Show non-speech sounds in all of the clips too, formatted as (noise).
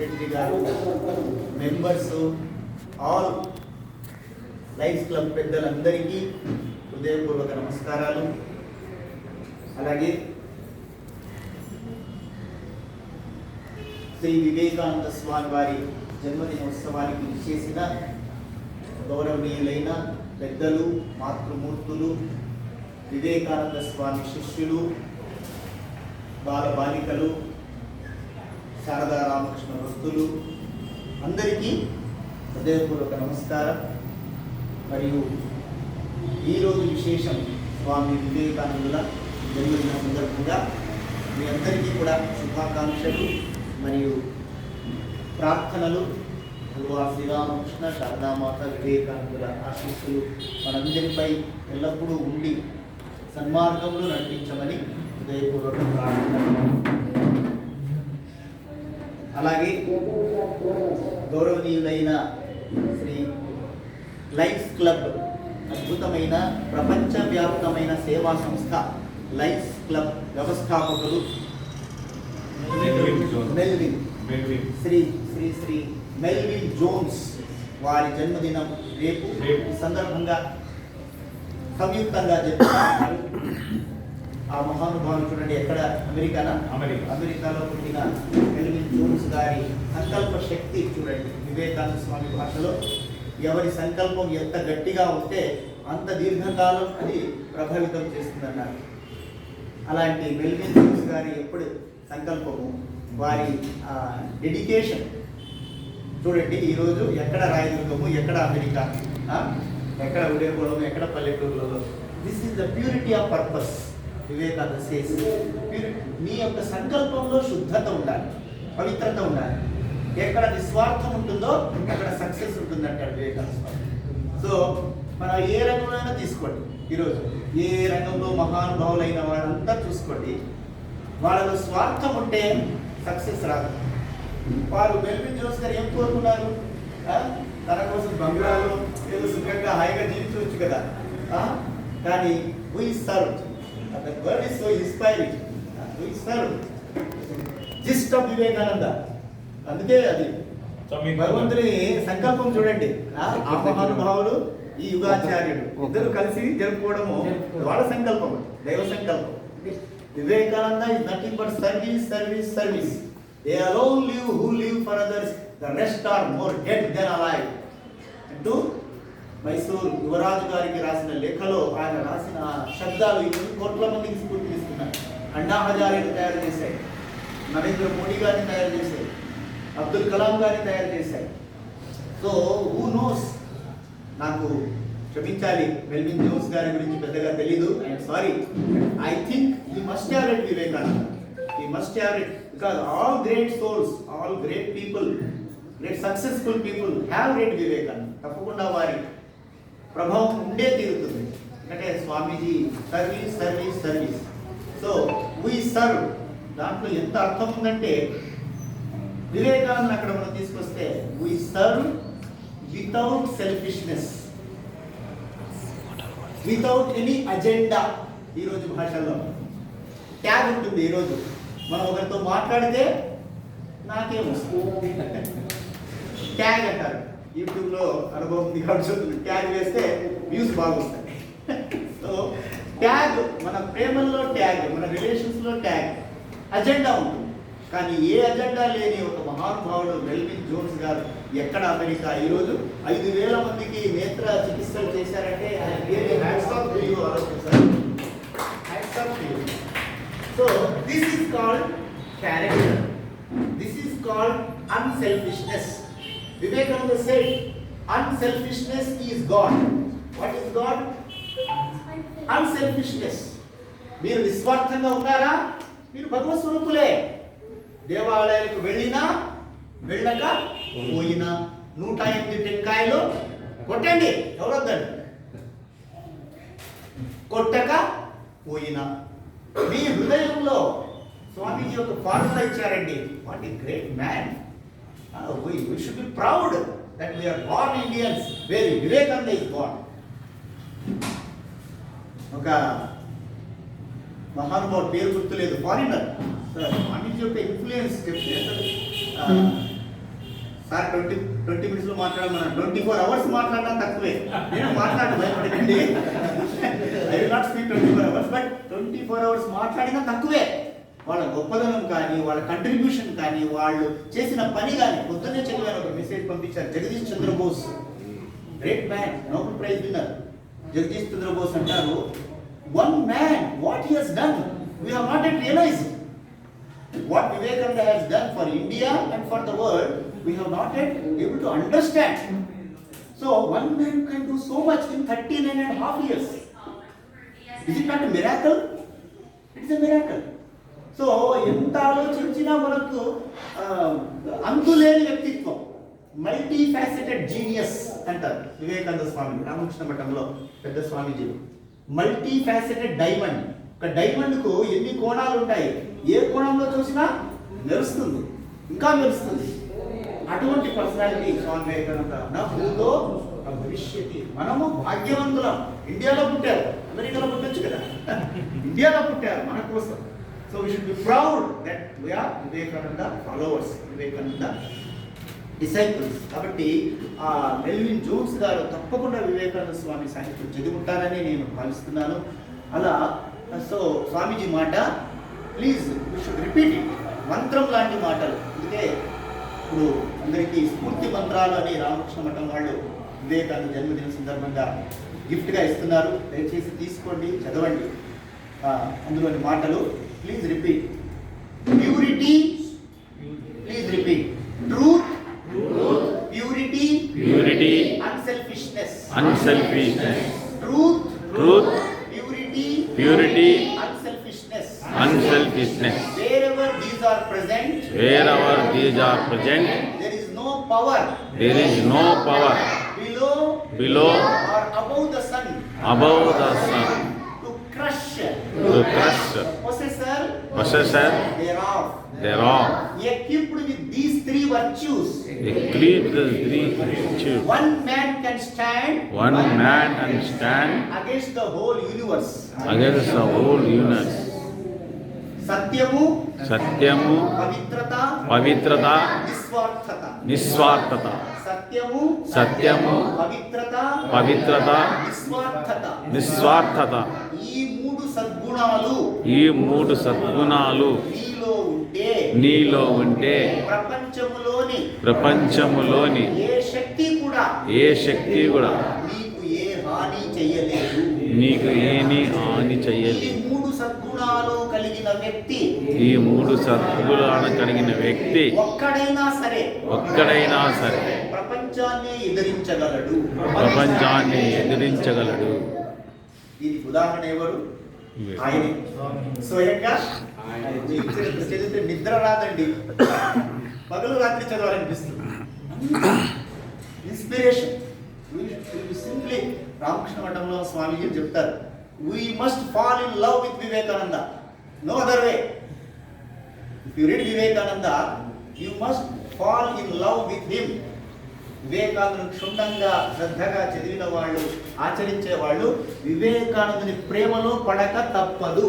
Secretary గారు members all life club పెద్దలందరికీ హృదయపూర్వక నమస్కారాలు. అలాగే శ్రీ వివేకానంద స్వామి వారి జన్మదినోత్సవానికి చేసిన గౌరవనీయులైన పెద్దలు మాతృమూర్తులు వివేకానంద స్వామి శిష్యులు బాల బాలికలు శారదా రామకృష్ణ భక్తులు అందరికీ హృదయపూర్వక నమస్కారం. మరియు ఈరోజు విశేషం స్వామి వివేకానందుల జన్మదిన సందర్భంగా మీ అందరికీ కూడా శుభాకాంక్షలు మరియు ప్రార్థనలు. గురువా శ్రీరామకృష్ణ శారదామాత వివేకానందుల ఆశీస్సులు మనందరిపై ఎల్లప్పుడూ ఉండి సన్మార్గంలో నడిపించమని హృదయపూర్వక ప్రార్థన అలాగే గౌరవనీయులైన శ్రీ లైఫ్స్ క్లబ్ అద్భుతమైన ప్రపంచవ్యాప్తమైన సేవా సంస్థ లైఫ్స్ క్లబ్ వ్యవస్థాపకులు Melvin Shri Shri Shri Melvin Jones వారి జన్మదినం రేపు. రేపు. సందర్భంగా సంయుక్తంగా జరుపుతున్నారు ఆ మహానుభావులు చూడండి ఎక్కడ? అమెరికానా? అమెరికా. అమెరికాలో పుట్టిన మెల్విన్ జోన్స్ గారి సంకల్ప శక్తి చూడండి. వివేకానంద స్వామి భాషలో ఎవరి సంకల్పం ఎంత గట్టిగా ఉంటే అంత దీర్ఘకాలం అది ప్రభావితం చేస్తుందన్నారు. అలాంటి మెల్విన్ జోన్స్ గారి ఎప్పుడు సంకల్పము? వారి డెడికేషన్ చూడండి ఈరోజు ఎక్కడ రాయదుర్గము? ఎక్కడ అమెరికా? ఎక్కడ ఉదయపురం ఎక్కడ పల్లెటూరులో? This is the purity of purpose Vivekananda చేసి మీ యొక్క సంకల్పంలో శుద్ధత ఉండాలి పవిత్రత ఉండాలి. ఎక్కడ నిస్వార్థం ఉంటుందో అక్కడ సక్సెస్ ఉంటుందంటాడు వివేకానంద సో మనం ఏ రంగంలోనైనా తీసుకోండి ఈరోజు. ఏ రంగంలో మహానుభావులైన వాళ్ళంతా చూసుకోండి. వాళ్ళలో స్వార్థం ఉంటే సక్సెస్ రాదు. వారు మెల్విన్ జోస్ గారు ఏం కోరుకున్నారు? తన కోసం బంగారు ఏదో సుఖంగా హాయిగా జీవించవచ్చు కదా. కానీ we serve the word is so inspiring we serve gist of Vivekananda అందుకే అది భగవంతుని సంకల్పం చూడండి. ఆ ఆ మహానుభావులు ఈ యుగాచార్యుడు ఇద్దరు కలిసి జరుపుకోవడము వాళ్ళ సంకల్పం దైవ సంకల్పం. Vivekananda is nothing but service service service they alone live who live for others the rest are more dead than alive అంటూ మైసూర్ యువరాజు గారికి రాసిన లేఖలో ఆయన రాసిన శబ్దాలు ఎన్ని కోట్ల మందికి స్ఫూర్తిస్తున్నాయి అన్నా హజారేని తయారు చేశాయి. నరేంద్ర మోడీ గారిని తయారు చేశాయి. అబ్దుల్ కలాం గారిని తయారు చేశాయి. సో హూ నోస్ నాకు క్షమించాలి. మెల్విన్ జోన్స్ గారి గురించి పెద్దగా తెలీదు. I'm sorry I think he must have read Vivekananda he must have read because all great souls all great people great successful people have read Vivekananda తప్పకుండా వారి ప్రభావం ఉండే తీరుతుంది. ఎందుకంటే Swamiji service service service. So we serve దాంట్లో ఎంత అర్థం ఉందంటే వివేకాన్ని అక్కడ మనం తీసుకొస్తే we serve without selfishness without any agenda ఈరోజు భాషలో ట్యాగ్ ఉంటుంది ఈరోజు మనం ఒకరితో మాట్లాడితే నాకేం వస్తుంది? ట్యాగ్ అంటారు. యూట్యూబ్లో అనుభవం ఉంది కాబట్టి ట్యాగ్ వేస్తే వ్యూస్ బాగుంటాయి. సో ట్యాగ్ మన ప్రేమల్లో ట్యాగ్ మన రిలేషన్స్లో ట్యాగ్ అజెండా ఉంటుంది. కానీ ఏ అజెండా లేని ఒక మహానుభావుడు మెల్విన్ జోన్స్ గారు ఎక్కడ అమెరికా? ఈరోజు ఐదు వేల మందికి నేత్ర చికిత్సలు చేశారంటే so this is called character this is called unselfishness Vivekananda said unselfishness is God what is God unselfishness మీరు నిస్వార్థంగా ఉన్నారా? మీరు భగవత్ స్వరూపులే దేవాలయాలకు వెళ్ళినా వెళ్ళక పోయినా. నూట ఎనిమిది టెంకాయలు కొట్టండి. ఎవరొద్దండి? కొట్టక పోయినా. మీ హృదయంలో స్వామీజీ ఒక ఫార్ములా ఇచ్చారండి. వాట్ ఈ great man we should be proud that we are born Indians where Vivekananda is born ఒక మహానుభావుడు పేరు గుర్తులేదు. ఫారినర్ స్వామీజీ యొక్క ఇన్ఫ్లుయెన్స్ చెప్తే సార్ ట్వంటీ ట్వంటీ మినిట్స్లో మాట్లాడమన్నా. ట్వంటీ ఫోర్ అవర్స్ మాట్లాడడం తక్కువే. నేను మాట్లాడు భయపడకండి. I will not speak twenty four hours but twenty four hours మాట్లాడినా తక్కువే. వాళ్ళ గొప్పదనం కానీ వాళ్ళ కంట్రిబ్యూషన్ కానీ వాళ్ళు చేసిన పని కానీ పొద్దున్నే చదివాను ఒక మెసేజ్ పంపించారు Jagadish Chandrabose great man Nobel prize winner Jagadish Chandrabose అంటారు one man what he has done we have not yet realize what Vivekananda has done for India and for the world, we have not yet able to understand. So one man can do so much in 39 and a half years. Is it not a miracle? It's a miracle. So ఎంత ఆలోచించినా మనకు అంతులేని వ్యక్తిత్వం. Multi faceted genius అంటారు వివేకానంద స్వామి రామకృష్ణ మఠంలో పెద్ద స్వామీజీ. Multi faceted diamond ఒక డైమండ్కు ఎన్ని కోణాలు ఉంటాయి? ఏ కోణంలో చూసినా మెరుస్తుంది. ఇంకా మెరుస్తుంది. అటువంటి పర్సనాలిటీ స్వామి వివేకానంద నా భూతో నా మనము భాగ్యవంతులం. ఇండియాలో పుట్టారు. అమెరికాలో పుట్టచ్చు కదా. (laughs) ఇండియాలో పుట్టారు. మన కోసం. So should should proud that we are Vivekananda followers Vivekananda disciples కాబట్టి ఆ మెల్విన్ జోన్స్ గారు తప్పకుండా వివేకానంద స్వామి సాహిత్యం చదువుకుంటారని నేను భావిస్తున్నాను. అలా సో స్వామీజీ మాట please you should repeat it మంత్రం లాంటి మాటలు. అందుకే ఇప్పుడు అందరికీ స్ఫూర్తి మంత్రాలు అని రామకృష్ణ మఠం వాళ్ళు వివేకానంద జన్మదిన సందర్భంగా గిఫ్ట్గా ఇస్తున్నారు. దయచేసి తీసుకోండి చదవండి. అందులోని మాటలు Please repeat. Purity. Please repeat. Truth. Truth. Purity. Purity. Unselfishness. Unselfishness. Truth. Truth. Purity. Purity. Unselfishness. Unselfishness. Wherever these are present. Wherever these are present. There is no power. There is no power. Below. Below. Or above the sun. Above the sun to crush to crush possessor possessor thereof thereof. equipped with these three virtues Eclipse the three virtues. one man can stand One man can stand against the whole universe against the whole universe. సత్యము సత్యము పవిత్రత పవిత్రత నిస్వార్థత నిస్వార్థత సత్యము సత్యము పవిత్రత పవిత్రత నిస్వార్థత. నిస్వార్థత. ఈ మూడు సద్గుణాలు ఈ మూడు సద్గుణాలు నీలో ఉంటే నీలో ఉంటే ప్రపంచములోని ప్రపంచములోని ఏ శక్తి కూడా ఏ శక్తి కూడా నీకు ఏ హాని చెయ్యలేదు. నీకు ఏమి హాని ఈ చెయ్యలేదు. మూడు సద్గుణాలు కలిగిన వ్యక్తి ఈ మూడు సద్గుణాలను కలిగిన వ్యక్తి ఒక్కడైనా సరే ఒక్కడైనా సరే ప్రపంచాన్ని ఎదిరించగలడు. ప్రపంచాన్ని ఎదిరించగలడు. దీనికి ఉదాహరణ ఎవరు? ఆయనే. స్వయంగా? చదివితే నిద్ర రాదండి. పగలు రాత్రి చదవాలనిపిస్తుంది. ఇన్స్పిరేషన్ సింప్లీ రామకృష్ణ మఠంలో స్వామీజీ చెప్తారు. We must fall in love with Vivekananda no other way if you read Vivekananda you must fall in love with him Vivekananda క్షుణ్ణంగా శ్రద్ధగా చదివిన వాళ్ళు ఆచరించే వాళ్ళు వివేకానందుని ప్రేమలో పడక తప్పదు.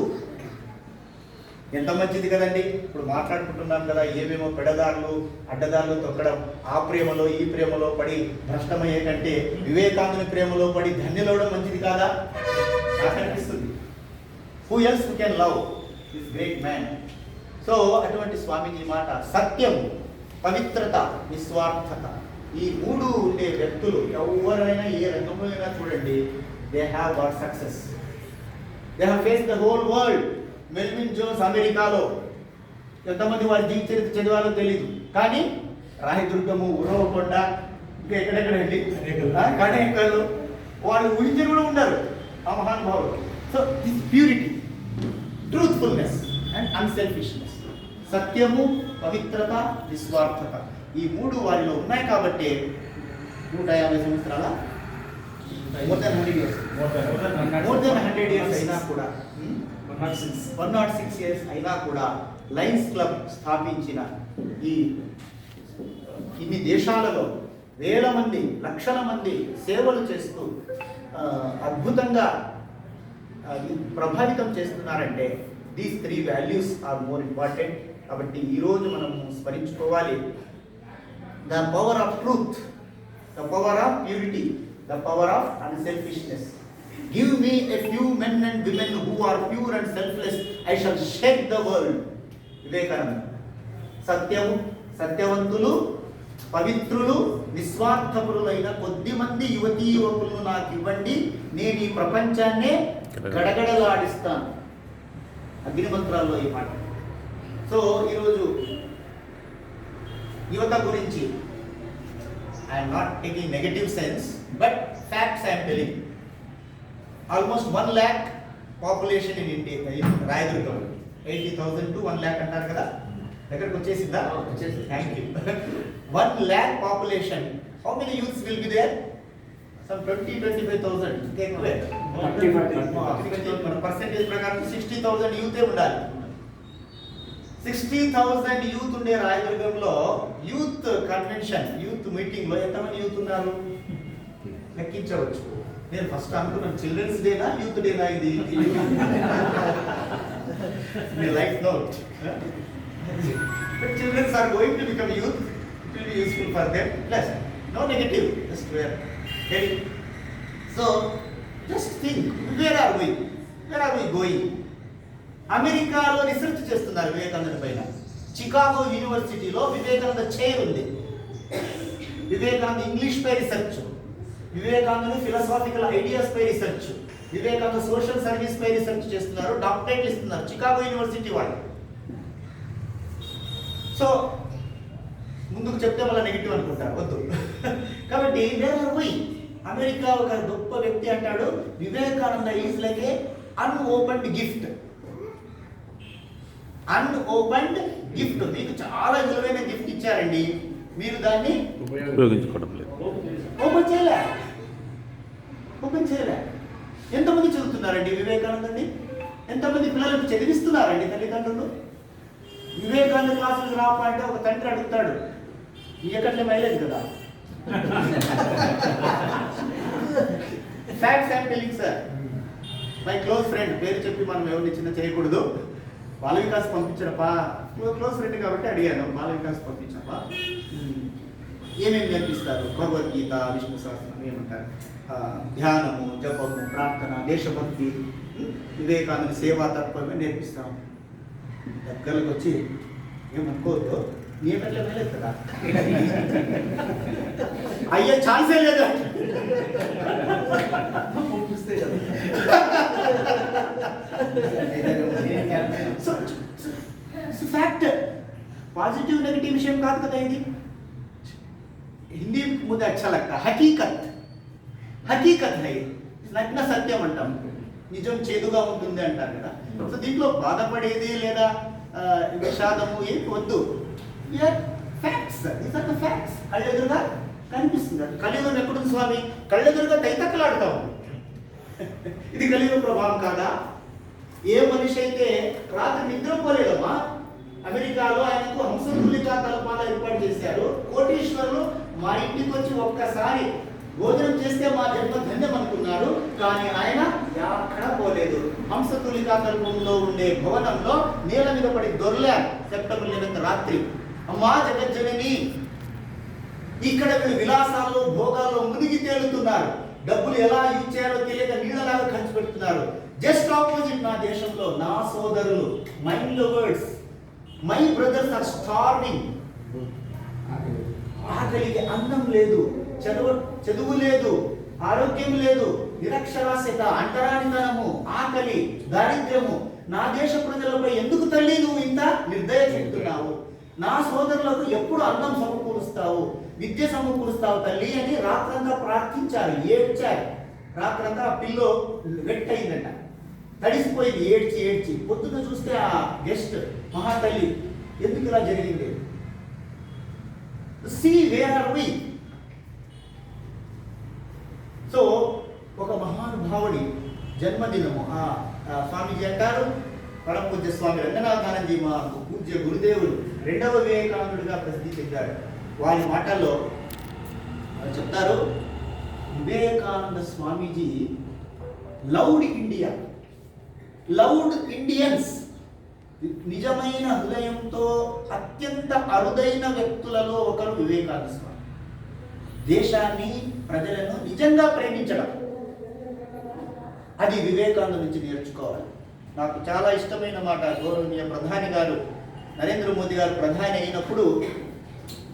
ఎంత మంచిది కదండి? ఇప్పుడు మాట్లాడుకుంటున్నాం కదా ఏమేమో పెడదారులు అడ్డదారులు తొక్కడం. ఆ ప్రేమలో ఈ ప్రేమలో పడి భ్రష్టమయ్యే కంటే వివేకానందుని ప్రేమలో పడి ధన్యులవడం మంచిది కాదా? నాకు అనిపిస్తుంది. Who else who can love this great man so అటువంటి స్వామీజీ మాట సత్యం పవిత్రత నిస్వార్థత. ఈ మూడు ఉండే వ్యక్తులు ఎవరైనా ఏ రంగంలో అయినా చూడండి they have got success they have face the whole world Melvin Jones అమెరికాలో. ఎంతమంది వారి జీవిత చరిత్ర చదివాలో తెలియదు కానీ రాయదుర్గము ఉరవకొండ ఇంకా ఎక్కడెక్కడ వెళ్ళి కడేకలు వాళ్ళు ఊహించి కూడా ఉన్నారు ఆ మహానుభావులు. So this purity truthfulness and unselfishness సత్యము పవిత్రత నిస్వార్థత. ఈ మూడు వారిలో ఉన్నాయి కాబట్టి నూట యాభై సంవత్సరాల more than hundred years. More than hundred years అయినా కూడా వన్ నాట్ సిక్స్ ఇయర్స్ అయినా కూడా లయన్స్ క్లబ్ స్థాపించిన ఈ ఇన్ని దేశాలలో వేల మంది లక్షల మంది సేవలు చేస్తూ అద్భుతంగా ప్రభావితం చేస్తున్నారంటే these three values are more important కాబట్టి ఈరోజు మనం స్మరించుకోవాలి. The power of truth the power of purity the power of unselfishness give me a few men and women who are pure and selfless I shall shake the world Vivekananda సత్యము సత్యవంతులు పవిత్రులు నిస్వార్థపరులైన కొద్ది మంది యువతీ యువకులను నాకు ఇవ్వండి. నేను ఈ ప్రపంచాన్నే గడగడలాడిస్తాను. అగ్నిమంత్రాల్లో ఈ మాట. సో ఈరోజు యువత గురించి I'm not taking negative sense but facts I'm telling almost one lakh population in India Rayadurgam eighty thousand to one lakh అంటారు కదా దగ్గరకు వచ్చేసిందా వచ్చేసింది. Thank you one lakh population how many youths will be there some twenty twenty five thousand ఎక్కువే మన percentage ప్రకారం sixty thousand యూతే ఉండాలి సిక్స్టీ థౌసండ్ యూత్ ఉండే రాయదుర్గంలో యూత్ కన్వెన్షన్ యూత్ మీటింగ్లో ఎంతమంది యూత్ ఉన్నారు? లెక్కించవచ్చు. నేను ఫస్ట్ అనుకున్నాను చిల్డ్రన్స్ డేనా యూత్ డేనా ఇది? మీ life note. But childrens are going to become youth. It will be useful for them plus no negative just where so just think where are we where are we going అమెరికాలో research చేస్తున్నారు వివేకానంద పైన. Chicago యూనివర్సిటీలో Vivekananda chair ఉంది. Vivekananda English పై research Vivekananda philosophical ideas పై research Vivekananda social service పై research చేస్తున్నారు డాక్టరేట్లు ఇస్తున్నారు చికాగో యూనివర్సిటీ వాళ్ళు. సో ముందుకు చెప్తే మళ్ళీ నెగిటివ్ అనుకుంటారు వద్దు. కాబట్టి వేర్ అమెరికా ఒక గొప్ప వ్యక్తి అంటాడు Vivekananda is like a unopened gift unopened gift మీకు చాలా విలువైన గిఫ్ట్ ఇచ్చారండి. మీరు దాన్ని ఉపయోగించుకోవడం లేదు. ఓపెన్ చేయలే. ఓపెన్ చేయలే. ఎంతమంది చదువుతున్నారండి వివేకానందని ఎంతమంది పిల్లలకు చదివిస్తున్నారండి తల్లిదండ్రులు? వివేకానంద క్లాసులకు రాపా అంటే ఒక తండ్రి అడుగుతాడు ఈ ఎక్కట్లే మైలేదు కదా? Facts I'm telling sir my close friend పేరు చెప్పి మనం ఎవరిని చిన్న చేయకూడదు. బాల వికాస్ పంపించడపా క్లోజ్ ఫ్రెండ్ కాబట్టి అడిగాను బాల వికాస్ పంపించప్పా ఏమేమి నేర్పిస్తారు? భగవద్గీత విష్ణు సహస్రం ఏమంటారు? ధ్యానము జపము ప్రార్థన దేశభక్తి వివేకానంద సేవా తత్వమే నేర్పిస్తాం? దగ్గరకు వచ్చి ఏమనుకోవద్దు. నీ ఎట్లా వెళ్ళలేదు కదా. (laughs) అయ్యే ఛాన్సే లేదు సో ఫ్యాక్ట్ పాజిటివ్ నెగిటివ్ విషయం కాదు కదా ఇది हिंदी में मुझे अच्छा लगता है हकीकत హకీకత్ హై నగ్న సత్యం అంటాం నిజం చేదుగా ఉంటుంది అంటారు కదా సో దీంట్లో బాధపడేది లేదా ఆ, విషాదము ఏం వద్దు facts these are the facts కళ్ళెదురుగా కనిపిస్తుంది అది కలియుగం ఎక్కడుంది స్వామి కళ్ళెదురుగా తైతక్కలాడుతాం ఇది కలియుగ ప్రభావం కాదా ఏ మనిషి అయితే రాత్రి నిద్రపోలేదమ్మా అమెరికాలో ఆయనకు హంసతులికా తలపాల ఏర్పాటు చేశారు. కోటీశ్వరులు మా ఇంటికి వచ్చి ఒక్కసారి భోజనం చేస్తే మా జన్మ ధన్యం అనుకున్నారు. కానీ ఆయన ఎక్కడ పోలేదు. హంసతులికా తల్పంలో ఉండే భవనంలో నేల మీద పడి దొరలే సెప్టెంబర్ లెవెన్త్ రాత్రి అమ్మా జగజ్జనని ఇక్కడ వీళ్ళు విలాసాల్లో భోగాల్లో మునిగి తేలుతున్నారు. డబ్బులు ఎలా యూజ్ చేయాలో తెలియక నీళ్ళలాగా ఖర్చు పెడుతున్నారు. జస్ట్ ఆపోజిట్ నా దేశంలో నా సోదరులు mind words my brothers are starving ఆకలికి అన్నం లేదు చదువు చదువు లేదు ఆరోగ్యం లేదు నిరక్షరాస్యత అంటరానితనము ఆకలి దారిద్ర్యము. నా దేశ ప్రజలపై ఎందుకు తల్లి నువ్వు ఇంత నిర్దయ చెప్తున్నావు? నా సోదరులకు ఎప్పుడు అన్నం సమకూరుస్తావు? విద్య సమకూరుస్తావు తల్లి అని రాత్రంతా ప్రార్థించారు ఏడ్చారు. రాత్రంతా ఆ పిల్లో వెట్ అయిందట తడిసిపోయింది ఏడ్చి ఏడ్చి. పొద్దున్న చూస్తే ఆ గెస్ట్ మహాతల్లి ఎందుకు ఇలా జరిగింది? See where are we so ఒక మహానుభావుడి జన్మదినము. ఆ స్వామీజీ అంటారు పరపూజ్య స్వామి రంగనాథానందీ మా పూజ్య గురుదేవుడు రెండవ వివేకానందుడిగా ప్రసిద్ధి చెందాడు. వారి మాటల్లో చెప్తారు Vivekananda Swamiji loud India loud Indians. నిజమైన హృదయంతో అత్యంత అరుదైన వ్యక్తులలో ఒకరు వివేకానంద స్వామి. దేశాన్ని ప్రజలను నిజంగా ప్రేమించడం. అది వివేకానంద నుంచి నేర్చుకోవాలి. నాకు చాలా ఇష్టమైన మాట గౌరవనీయ ప్రధాని గారు నరేంద్ర మోదీ గారు ప్రధాని అయినప్పుడు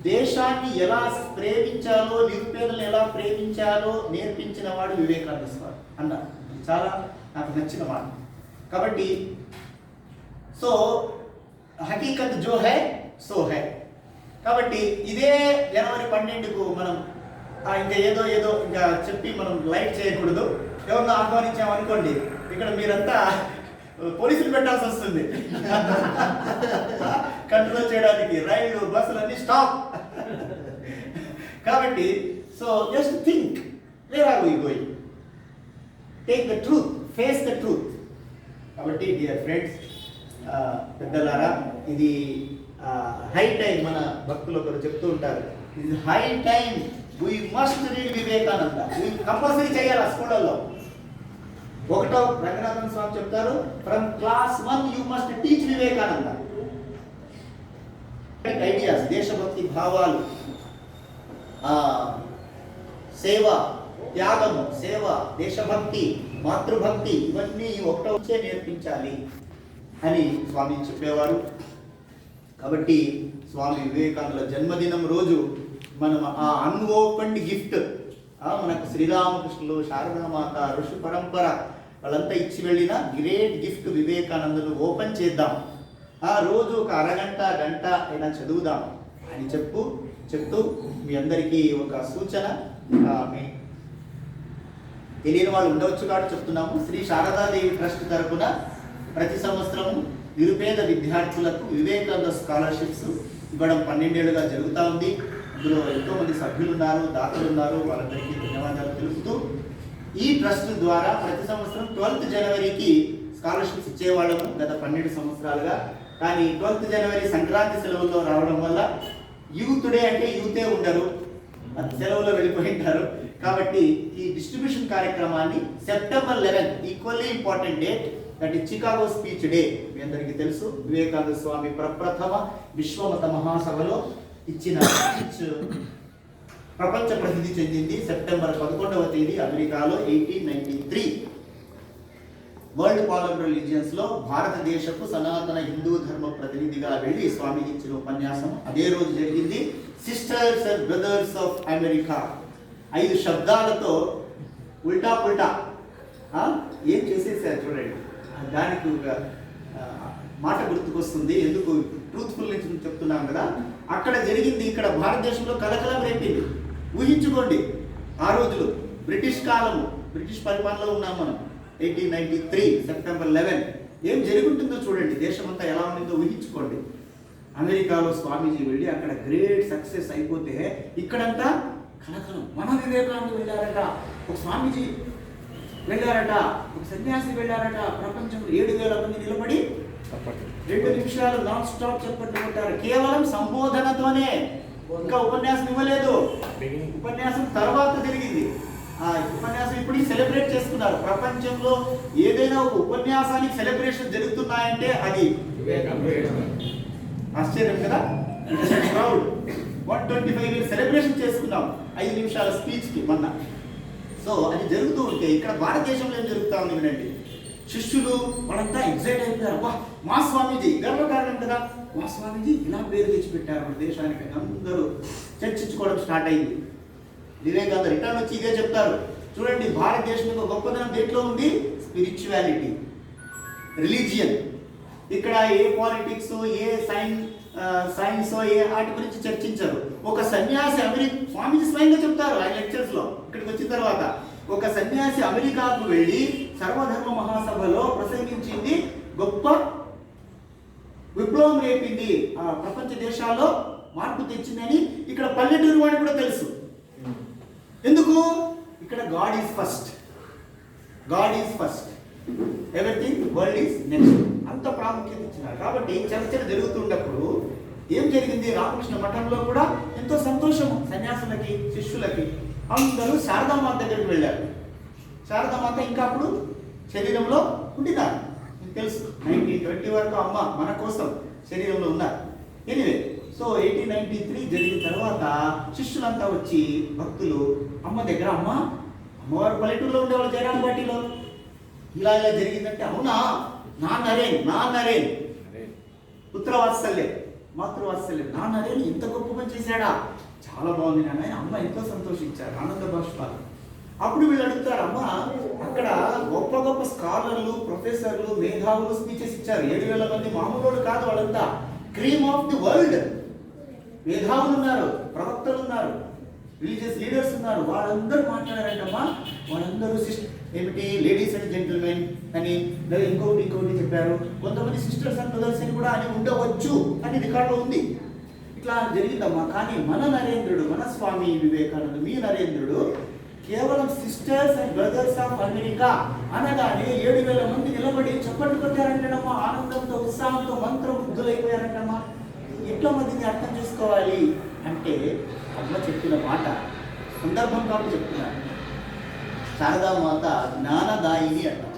దేశాన్ని ఎలా ప్రేమించాలో నిరుపేదలను ఎలా ప్రేమించాలో నేర్పించిన వాడు వివేకానంద స్వామి అన్నారు. చాలా నాకు నచ్చిన మాట. కాబట్టి సో హకీకత్ జో హై సో హై. కాబట్టి ఇదే జనవరి పన్నెండుకు మనం ఇంకా ఏదో ఏదో ఇంకా చెప్పి మనం లైట్ చేయకూడదు. ఎవరినో ఆహ్వానించామనుకోండి ఇక్కడ మీరంతా పోలీసులు పెట్టాల్సి వస్తుంది. కంట్రోల్ చేయడానికి రైళ్ళు బస్సులు అన్ని స్టాప్. కాబట్టి so just think where are we going? Take the truth face the truth. కాబట్టి డియర్ ఫ్రెండ్స్ పెద్దలారా ఇది హై టైం మన భక్తులు ఒకరు చెప్తూ ఉంటారు. ఇది high time we must read Vivekananda compulsory చేయాలి ఆ స్కూళ్ళల్లో? ఒకటో రంగనాథన్ స్వామి చెప్తారు from class one you must teach Vivekananda ideas దేశభక్తి భావాలు సేవ త్యాగము సేవ దేశభక్తి మాతృభక్తి ఇవన్నీ ఒకటో నేర్పించాలి అని స్వామి చెప్పేవారు. కాబట్టి స్వామి వివేకానంద జన్మదినం రోజు మనం ఆ అన్ఓపెన్డ్ గిఫ్ట్ మనకు శ్రీరామకృష్ణులు శారదామాత ఋషి పరంపర వాళ్ళంతా ఇచ్చి వెళ్ళిన గ్రేట్ గిఫ్ట్ వివేకానందును ఓపెన్ చేద్దాం. ఆ రోజు ఒక అరగంట గంట అయినా చదువుదాం అని చెప్పు చెప్తూ మీ అందరికీ ఒక సూచన మీ తెలియని వాళ్ళు ఉండవచ్చు కాబట్టి చెప్తున్నాము. శ్రీ శారదాదేవి ట్రస్ట్ తరపున ప్రతి సంవత్సరం నిరుపేద విద్యార్థులకు వివేకానంద స్కాలర్షిప్స్ ఇవ్వడం పన్నెండేళ్ళుగా జరుగుతూ ఉంది. ఇందులో ఎంతో మంది సభ్యులు ఉన్నారు దాతలు ఉన్నారు వాళ్ళందరికీ ధన్యవాదాలు తెలుపుతూ ఈ ట్రస్ట్ ద్వారా ప్రతి సంవత్సరం ట్వెల్త్ జనవరికి స్కాలర్షిప్స్ ఇచ్చేవాళ్ళము గత పన్నెండు సంవత్సరాలుగా. కానీ ట్వెల్త్ జనవరి సంక్రాంతి సెలవుల్లో రావడం వల్ల యూత్ డే అంటే యూతే ఉండరు. సెలవులో వెళ్ళిపోయింటారు కాబట్టి ఈ డిస్ట్రిబ్యూషన్ కార్యక్రమాన్ని September eleven equally important date that ఈ చికాగో స్పీచ్ డే మీ అందరికీ తెలుసు వివేకానంద స్వామి ప్రప్రథమ విశ్వమత మహాసభలో ఇచ్చిన స్పీచ్ ప్రపంచ ప్రసిద్ధి చెందింది సెప్టెంబర్ పదకొండవ తేదీ అమెరికాలో eighteen ninety three world parlour రిలీజియన్స్లో భారతదేశపు సనాతన హిందూ ధర్మ ప్రతినిధిగా వెళ్ళి స్వామి ఇచ్చిన ఉపన్యాసం అదే రోజు జరిగింది. Sisters and brothers of America ఐదు శబ్దాలతో ఉల్టా పుల్టా ఏం చేసేసారు చూడండి. దానికి ఒక మాట గుర్తుకొస్తుంది. ఎందుకు? ట్రూత్ఫుల్ నుంచి చెప్తున్నాం కదా. అక్కడ జరిగింది ఇక్కడ భారతదేశంలో కలకలం రేపింది. ఊహించుకోండి. ఆ రోజులు బ్రిటిష్ కాలము బ్రిటిష్ పరిపాలనలో ఉన్నాం మనం. Eighteen ninety three September eleven ఏం జరుగుతుందో చూడండి. దేశమంతా ఎలా ఉండిందో ఊహించుకోండి. అమెరికాలో స్వామీజీ వెళ్ళి అక్కడ గ్రేట్ సక్సెస్ అయిపోతే ఇక్కడంతా కలకలం మన వివేకానంద వెళ్ళారట. ఒక స్వామీజీ వెళ్ళారట. ఒక సన్యాసి వెళ్ళారట. ప్రపంచంలో ఏడు వేల మంది నిలబడి రెండు నిమిషాలు నాన్ స్టాప్ చెప్పట్లు కొట్టారు. కేవలం సంబోధనతోనే ఇంకా ఉపన్యాసం ఇవ్వలేదు. ఉపన్యాసం తర్వాత జరిగింది. ఆ ఉపన్యాసం ఇప్పుడు సెలబ్రేట్ చేసుకున్నారు. ప్రపంచంలో ఏదైనా ఒక ఉపన్యాసానికి సెలబ్రేషన్ జరుగుతున్నాయంటే అది ఆశ్చర్యం కదా? (laughs) One twenty five years celebration చేసుకున్నాం. ఐదు నిమిషాల స్పీచ్కి మొన్న. సో అది జరుగుతూ ఉంటే ఇక్కడ భారతదేశంలో ఏం జరుగుతూ ఉంది వినండి. శిష్యులు వాళ్ళంతా ఎగ్జైట్ అయిపోయారు. వా మా స్వామీజీ గర్వకారణం కదా. మా స్వామీజీ ఇలా పేరు తెచ్చిపెట్టారు మన దేశానికి. అందరూ చర్చించుకోవడం స్టార్ట్ అయింది. వివేకానంద రిటర్న్ వచ్చి ఇదే చెప్తారు. చూడండి భారతదేశం యొక్క గొప్పదనం దేంట్లో ఉంది? స్పిరిచువాలిటీ రిలీజియన్ ఇక్కడ ఏ పాలిటిక్స్ ఏ సైన్స్ సైన్స్ ఏ వాటి గురించి చర్చించరు. ఒక సన్యాసి అమెరికా స్వామీజీ స్వయంగా చెప్తారు ఆయన లెక్చర్స్లో ఇక్కడికి వచ్చిన తర్వాత. ఒక సన్యాసి అమెరికాకు వెళ్ళి సర్వధర్మ మహాసభలో ప్రసంగించింది గొప్ప విప్లవం రేపింది. ఆ ప్రపంచ దేశాల్లో మార్పు తెచ్చిందని ఇక్కడ పల్లెటూరు వాడికి కూడా తెలుసు. ఎందుకు? ఇక్కడ God is first God is first everything world is next అంత ప్రాముఖ్యత ఇచ్చినారు కాబట్టి చర్చలు జరుగుతున్నప్పుడు ఏం జరిగింది? రామకృష్ణ మఠంలో కూడా ఎంతో సంతోషం సన్యాసులకి శిష్యులకి. అందరూ శారదామాత దగ్గరికి వెళ్ళారు. శారదామాత ఇంకా అప్పుడు శరీరంలో ఉండినారు. మీకు తెలుసు నైన్టీన్ ట్వంటీ వరకు అమ్మ మన కోసం శరీరంలో ఉన్నారు. Anyway so eighteen ninety three జరిగిన తర్వాత శిష్యులంతా వచ్చి భక్తులు అమ్మ దగ్గర అమ్మ అమ్మవారు పల్లెటూరులో ఉండేవాళ్ళు జయరాం పార్టీలో. ఇలా ఇలా జరిగిందంటే అవునా? నా నరేన్ నా నరేన్. పుత్రవాత్సల్యం మాతృవాత్సల్యం నా నరేన్ ఇంత గొప్ప పని చేశాడా? చాలా బాగుంది నాన్న అమ్మ ఎంతో సంతోషించారు ఆనంద బాష్పాలు. అప్పుడు వీళ్ళు అడుగుతారు అమ్మ అక్కడ గొప్ప గొప్ప స్కాలర్లు ప్రొఫెసర్లు మేధావులు స్పీచెస్ ఇచ్చారు. ఏడు వేల మంది మామూలు కాదు వాళ్ళంతా. Cream of the world. మేధావులు ఉన్నారు ప్రవక్తలు ఉన్నారు రిలీజియస్ లీడర్స్ ఉన్నారు. వాళ్ళందరూ మాట్లాడారంటమ్మా వాళ్ళందరూ ఏమిటి? లేడీస్ అండ్ జెంటిల్మెన్ అని లేదా ఇంకొకటి ఇంకొకటి చెప్పారు. కొంతమంది సిస్టర్స్ అండ్ బ్రదర్స్ అని కూడా అని ఉండవచ్చు. అని రికార్డులో ఉంది. ఇట్లా జరిగిందమ్మా. కానీ మన నరేంద్రుడు మన స్వామి వివేకానంద మీ నరేంద్రుడు కేవలం sisters and brothers of America అనగానే ఏడు వేల మంది నిలబడి చప్పట్లు కొట్టారంటమ్మా ఆనందంతో ఉత్సాహంతో మంత్రం బుద్ధులైపోయారంటమ్మా ఎట్లా మందిని అర్థం చేసుకోవాలి? అంటే అమ్మ చెప్పిన మాట సందర్భం కాబట్టి చెప్తున్నాను శారదామాత జ్ఞానదాయిని అంటాం.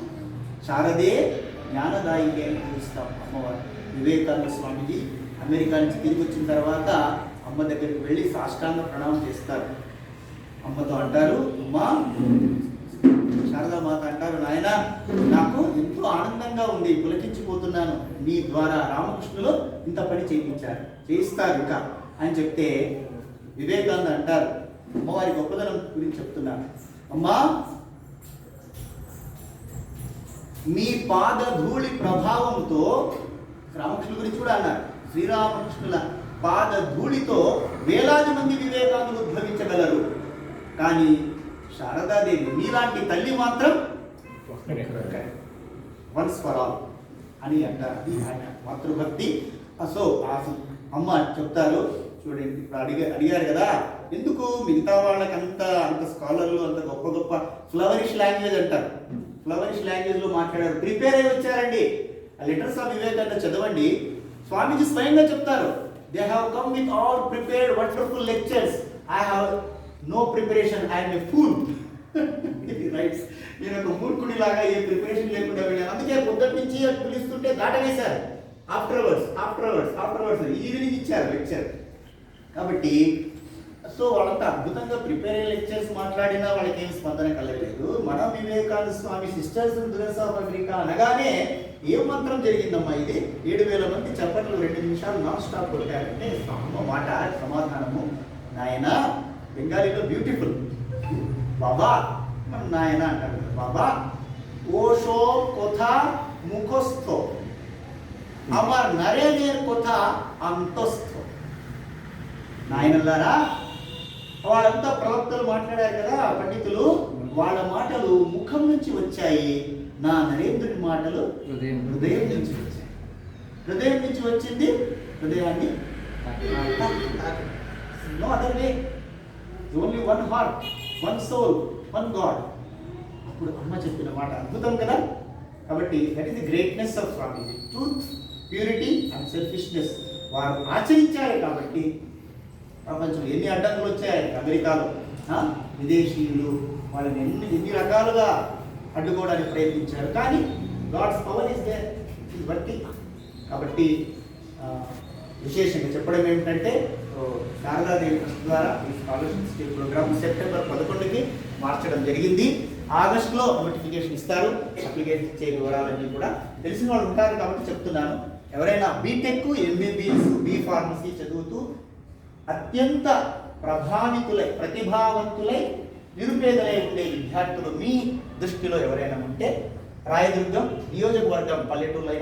శారదే జ్ఞానదాయిని అని పిలుస్తాం అమ్మవారు. వివేకానంద స్వామిజీ అమెరికా నుంచి తిరిగి వచ్చిన తర్వాత అమ్మ దగ్గరికి వెళ్ళి సాష్టాంగ ప్రణామం చేస్తారు. అమ్మతో అంటారు అమ్మా శారదామాత అంటారు నాయన నాకు ఎంతో ఆనందంగా ఉంది పులకించిపోతున్నాను. మీ ద్వారా రామకృష్ణులు ఇంత పని చేయించారు చేయిస్తారు ఇంకా. అని చెప్తే వివేకానంద అంటారు అమ్మవారి గొప్పదనం గురించి చెప్తున్నారు. అమ్మా మీ పాద ధూళి ప్రభావంతో రామకృష్ణుల గురించి కూడా అన్నారు. శ్రీరామకృష్ణుల పాద ధూళితో వేలాది మంది వివేకానులు ఉద్భవించగలరు. కానీ శారదాదేవి మీలాంటి తల్లి మాత్రం వన్స్ ఫర్ ఆల్ అని అంటారు. అది ఆయన మాతృభక్తి. సో అమ్మ చెప్తారు. చూడండి ఇప్పుడు అడిగా అడిగారు కదా. ఎందుకు మిగతా వాళ్ళకి అంత అంత స్కాలర్లు అంత గొప్ప గొప్ప ఫ్లవరిష్ లాంగ్వేజ్ అంటారు. ఫ్లవరిష్ లాంగ్వేజ్లో మాట్లాడారు. ప్రిపేర్ అయి వచ్చారండి. ఆ లెటర్స్ ఆఫ్ వివేకానంద చదవండి. స్వామీజీ స్వయంగా చెప్తారు. They have come with all prepared wonderful lectures I have no preparation I'm a fool rights నేను ఒక మూర్ఖుడి లాగా ఏ ప్రిపరేషన్ లేకుండా వెళ్ళాను. అందుకే పొద్దున్న నుంచి పిలుస్తుంటే దాటవేశారు. అవర్స్ ఆఫ్టర్వర్డ్స్ అవర్స్ ఈవినింగ్ ఇచ్చారు లెక్చర్ కాబట్టి సో వాళ్ళంతా అద్భుతంగా ప్రిపేర్ అయ్యే లెక్చర్స్ మాట్లాడినా వాళ్ళకి ఏం స్పందన కలగలేదు. మన వివేకానంద స్వామి సిస్టర్స్ దురస్ ఆఫ్ అమెరికా అనగానే ఏ మంత్రం జరిగిందమ్మా ఇది? ఏడు వేల మంది చప్పట్లు రెండు నిమిషాలు నాన్ స్టాప్ కొట్టారంటే అమ్మ మాట సమాధానము. నాయన బెంగాలీలో బ్యూటిఫుల్ బాబా మన నాయన అంటారు బాబా. ఓషో కొథ মুখস্থ అమర్ నరేనే కొథ అంతస్తో నాయనల్లారా వాళ్ళంతా ప్రవక్తలు మాట్లాడారు కదా పండితులు వాళ్ళ మాటలు ముఖం నుంచి వచ్చాయి. నా నరేంద్రుని మాటలు హృదయం హృదయం నుంచి వచ్చాయి. హృదయం నుంచి వచ్చింది? హృదయాన్ని no other way only one heart one soul one God అప్పుడు అమ్మ చెప్పిన మాట అద్భుతం కదా? కాబట్టి that is the greatness of Swamiji truth purity and selfishness వారు ఆచరించారు కాబట్టి ప్రపంచం ఎన్ని అడ్డంకులు వచ్చాయి? అమెరికాలో. విదేశీయులు వాళ్ళని ఎన్ని ఎన్ని రకాలుగా అడ్డుకోవడానికి ప్రయత్నించారు. కానీ god's power is there is working. కాబట్టి విశేషంగా చెప్పడం ఏమిటంటే శారదాదేవి ట్రస్ట్ ద్వారా ఈ స్కాలర్షిప్ స్కీమ్ ప్రోగ్రామ్ సెప్టెంబర్ పదకొండుకి మార్చడం జరిగింది. ఆగస్టులో నోటిఫికేషన్ ఇస్తారు. అప్లికేషన్ ఇచ్చే వివరాలన్నీ కూడా తెలిసిన వాళ్ళు ఉంటారు కాబట్టి చెప్తున్నాను. ఎవరైనా బీటెక్ ఎంబీబీఎస్ బీ ఫార్మసీ చదువుతూ అత్యంత ప్రభావితులై ప్రతిభావంతులై నిరుపేదలై ఉండే విద్యార్థులు మీ దృష్టిలో ఎవరైనా ఉంటే రాయదుర్గం నియోజకవర్గం పల్లెటూరులో